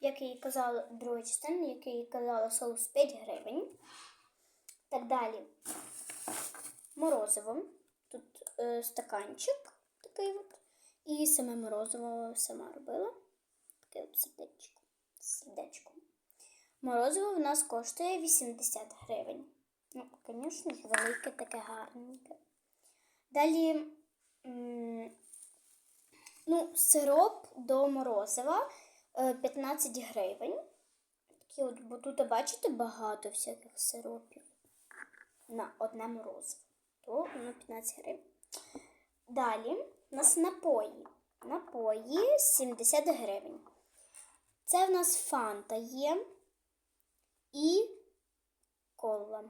як і казала, друга частина, як я і казала, соус 5 гривень. Так далі. Морозиво. Тут е, стаканчик такий от. І саме морозиво сама робила. Таке от сердечко. Сердечко. Морозиво в нас коштує 80 гривень. Ну, звісно велике, таке гарненьке. Далі, ну, сироп до морозива 15 гривень. Такі от, бо тут, бачите, багато всяких сиропів на одне морозиво. То воно 15 гривень. Далі у нас напої. Напої 70 гривень. Це в нас фанта є і кола.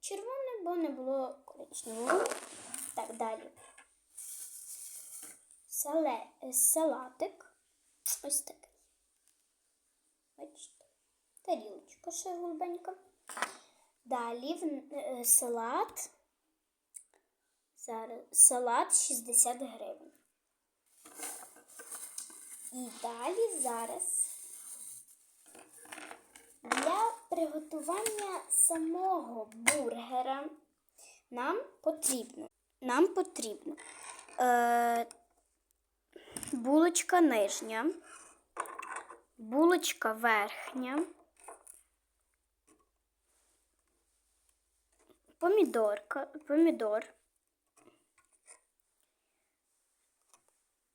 Червоне, бо не було коричневого. Так, далі. Сале, е, салатик. Ось такий. Бачите? Тарілочка ще голубенька. Далі е, салат. Зараз салат 60 гривень. І далі зараз для приготування самого бургера нам потрібно. Нам потрібно е, булочка нижня, булочка верхня, помідорка, помідор,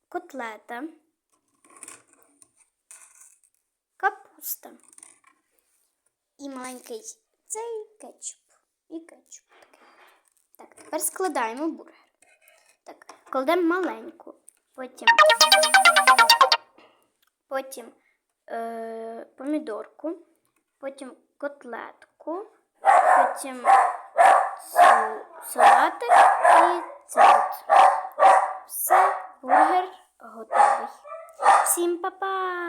котлета, капуста і маленький цей кетчуп. І кетчуп такий. Так, тепер складаємо бургер. Так, кладемо маленьку. Потім, потім е, помідорку, потім котлетку, потім салатик і це. Все, бургер готовий. Всім па-па!